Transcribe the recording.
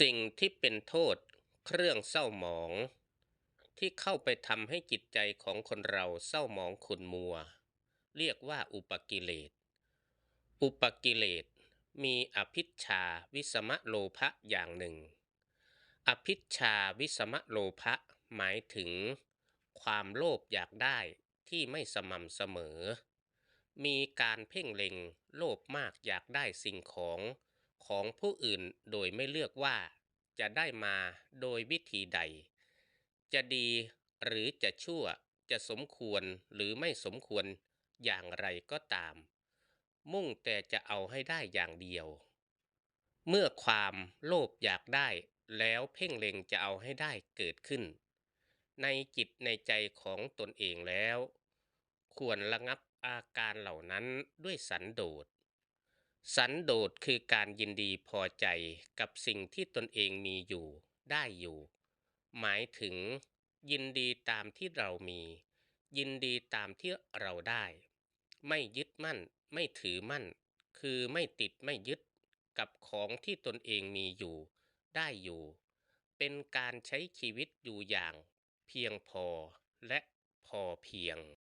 สิ่งที่เป็นโทษเครื่องเศร้าหมอง ที่เข้าไปทำให้จิตใจของคนเราเศร้าหมองขุนมัว เรียกว่าอุปกิเลส อุปกิเลสมีอภิชาวิสมะโลภะอย่างหนึ่ง อภิชาวิสมะโลภะหมายถึง ความโลภอยากได้ที่ไม่สม่ำเสมอ มีการเพ่งเล็งโลภมากอยากได้สิ่งของ ของผู้อื่นโดยไม่เลือกว่าจะได้มาโดยวิธีใด จะดีหรือจะชั่วจะสมควรหรือไม่สมควรอย่างไรก็ตาม มุ่งแต่จะเอาให้ได้อย่างเดียว เมื่อความโลภอยากได้แล้วเพ่งเล็งจะเอาให้ได้เกิดขึ้น ในจิตในใจของตนเองแล้ว ควรระงับอาการเหล่านั้นด้วยสันโดษ สันโดษคือการยินดีพอใจกับสิ่งที่ตนเองมีอยู่ ได้อยู่ หมายถึง ยินดีตามที่เรามี ยินดีตามที่เราได้ ไม่ยึดมั่น ไม่ถือมั่น คือไม่ติดไม่ยึดกับของที่ตนเองมีอยู่ ได้อยู่ เป็นการใช้ชีวิตอยู่อย่าง เพียงพอและพอเพียง